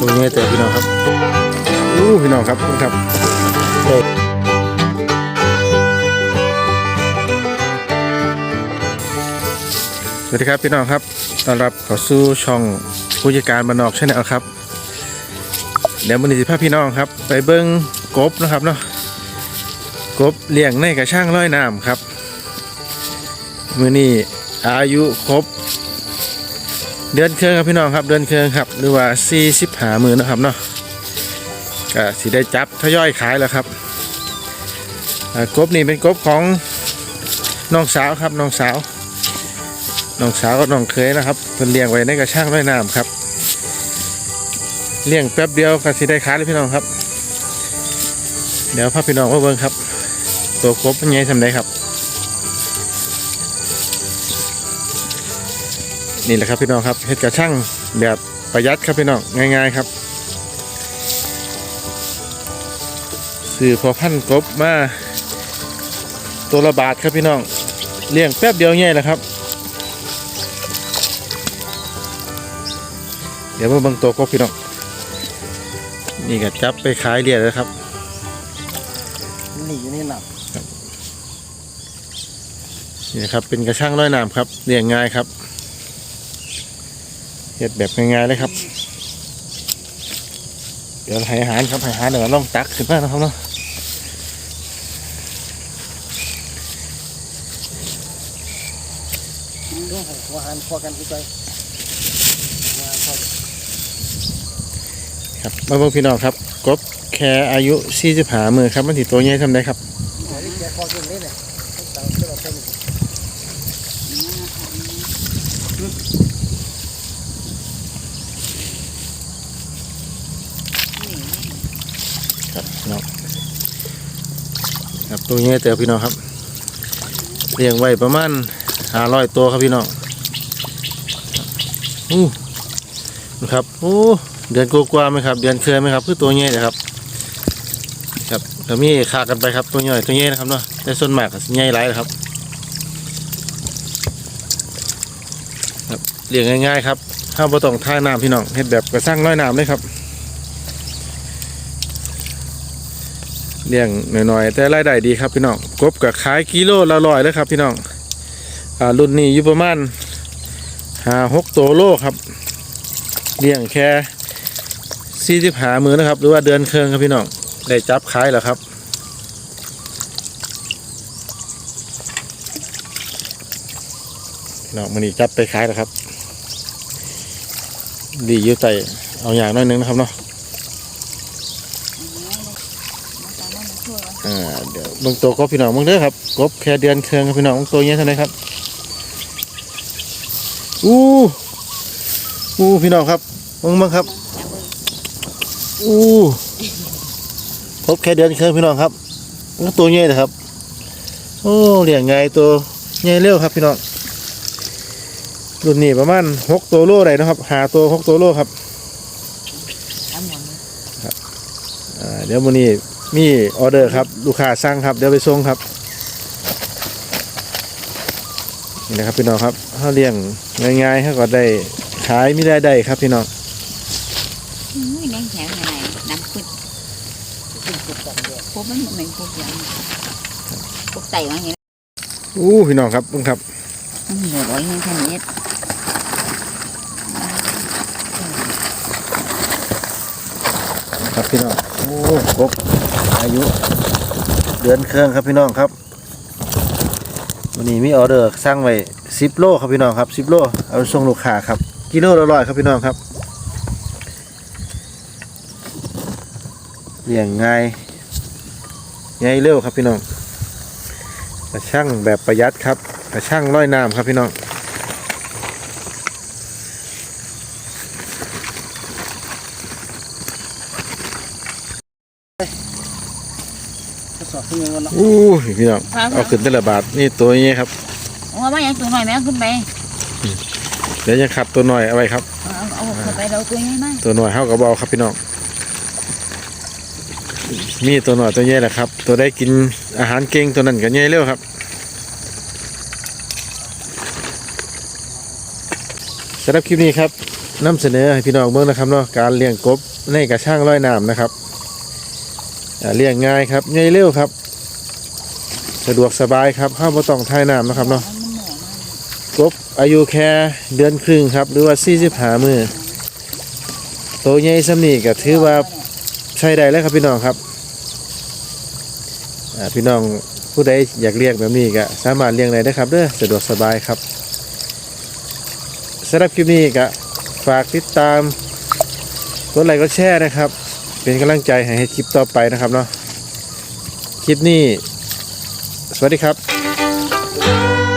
ตรงนี้แต่พี่น้องครับอู้พี่น้องครับคุณครับสวัสดีครับพี่น้องครับต้อนรับเข้าสู่ช่องผู้จัดการบานนอกชาแนลครับเดี๋ยวมันนี้สิพาพี่น้องครับ ไปเบิ้งกบนะครับเนาะกบเลี้ยงในกระช่างร้อยน้ำครับ มือนี้อายุครบ เดือนเครื่องครับพี่น้องครับเดือนเครื่องครับ หรือว่า40หามือนะครับเนาะก็สิได้จับทยอยขายแล้วครับกบนี่เป็นกบของน้องสาวครับน้องสาวน้องสาวกับน้องเคยนะครับเพิ่นเลี้ยงไว้ในกระช่างร้อยน้ำครับ เลี้ยงแป๊บเดียวก็สิได้ขายเลยพี่น้องครับ เดี๋ยวพาพี่น้องมาเบิ่งครับ ตัวกบเป็นไงทำได้ครับ นี่แหละครับพี่น้องครับเฮ็ดกระช่างแบบประหยัดครับพี่น้องง่าย ๆครับซื้อพอพันกบมาตัวละบาทครับพี่น้องเลี้ยงแป๊บเดียวง่ายแหละครับ เดี๋ยวมาเบังตัวกบพี่น้องนี่ก็จับไปขายเรียแล้วครับนี่อยู่นี่หนักนี่นะครับเป็นกระช่างร้อยน้ำครับเลี้ยงง่ายครับ เฮ็ดแบบง่ายๆเลยครับ เดี๋ยวห้อาหารครับห้อาหารเดี๋ยวเราลองตักขึ้นมานะครับเนาะเรื่องของหัวหันพอกันพี่ใจหัวหันพอครับมาเบิ่งพี่น้องครับกบแค่อายุ45มือครับมันสิตัวใหญ่ทำได้ครับเดี๋ยวนี้แกพอกันเลยเนี่ยต้องตัง ครับพี่น้องครับตัวใหญ่เติบพี่น้องครับเลี้ยงไว้ประมาณ500ตัวครับพี่น้องอู้นะครับโอ้เดือนกว่าๆไหมครับ เดือนเคยไหมครับ คือตัวใหญ่เลยครับ ครับก็มีค่ากันไปครับตัวใหญ่ตัวใหญ่นะครับเนาะแต่ส่วนมากใหญ่หลายนะครับครับเลี้ยงง่ายๆครับถ้าบ่ต้องท่าน้ำพี่น้องเฮ็ดแบบกระสร้างน้อยน้ำเลยครับ เลี้ยงหน่อยๆ แต่รายได้ดีครับพี่น้องกบกับขายกิโลละร้อยเลยครับพี่น้องอ่ารุ่นนี้อยู่ประมาณห้าหกตัวโลครับเลี้ยงแค่สี่สิบหามือนะครับ หรือว่าเดือนเครื่องครับพี่น้องได้จับขายแล้วครับพี่น้องมันนี้จับไปขายแล้วครับ ดีอยู่ใจเอาอย่างน้อยนึงนะครับเนาะ อ่าเดี๋ยวเบิ่งตัวกบพี่น้องเบิ่งเด้อครับกบแค่เดือนเครื่องครับพี่น้องเบิ่งตัวเนี้ยเท่าไหร่ครับอู้อู้พี่น้องครับเบิ่งเบิ่งครับอู้กบแค่เดือนเครื่องพี่น้องครับแล้วตัวใหญ่นะครับโอ้เลี้ยงไงตัวใหญ่เร็วครับพี่น้องรุ่นนี้ประมาณหกตัวโลได้นะครับหาตัวหกตัวโลครับอ่าเดี๋ยววันนี้ มีออเดอร์ครับ ลูกค้าสั่งครับ เดี๋ยวไปส่งครับ นี่นะครับพี่น้องครับเขาเลี้ยงง่ายๆเขาก็ได้ขายไม่ได้ได้ครับพี่น้องอุ้ยแดงแถวไหนน้ำขึ้นขึ้นจุดต่ำเดียวพบมันเหมือนพบอย่างพบไต่มาเห็นอู้พี่น้องครับเบิ่งครับมันเหลือร้อยเห็นแค่นี้ครับพี่น้อง โอ้ครบอายุ เดือนเครื่องครับพี่น้องครับ วันนี้มีออเดอร์สั่งไว้สิบโลครับพี่น้องครับสิบโลเอาส่งลูกค้าครับกิโลละร้อยครับพี่น้องครับเลี้ยงง่ายง่ายเร็วครับพี่น้องกระช่างแบบประหยัดครับกระช่างร้อยน้ำครับพี่น้อง ทดสอบที่เงินกันเนาะอู้พี่น้องเอาขึ้นแต่ละบาทนี่ตัวนี้ครับว่าว่าอย่างตัวหน่อยแม่ขึ้นไปเดี๋ยวจะขัดตัวหน่อยเอาไว้ครับเอาเอาขึ้นไปเราตัวใหญ่มากตัวหน่อยเท่ากับเบาครับพี่น้องมีตัวหน่อยตัวใหญ่แหละครับ ตัวได้กินอาหารเก่งตัวนั้นก็ใหญ่เร็วครับสำหรับคลิปนี้ครับนำเสนอให้พี่น้องเบิ่งนะครับเนาะการเลี้ยงกบในกระช่างร้อยน้ำนะครับอ่า เลี้ยงง่ายครับง่ายเร็วครับ สะดวกสบายครับห้ามบ่ต้องทายน้ำนะครับเนาะกบอายุแค่เดือนครึ่งครับ หรือว่า 45 มือโตใหญ่สำนี้ก็ถือว่าใช้ได้แล้วครับพี่น้องครับพี่น้องผู้ใดอยากเลี้ยงแบบนี้ก็สามารถเลี้ยงได้นะครับเด้อสะดวกสบายครับสำหรับคลิปนี้ก็ฝากติดตามกดไลค์กดแชร์นะครับ เป็นกำลังใจให้คลิปต่อไปนะครับเนาะคลิปนี้ สวัสดีครับ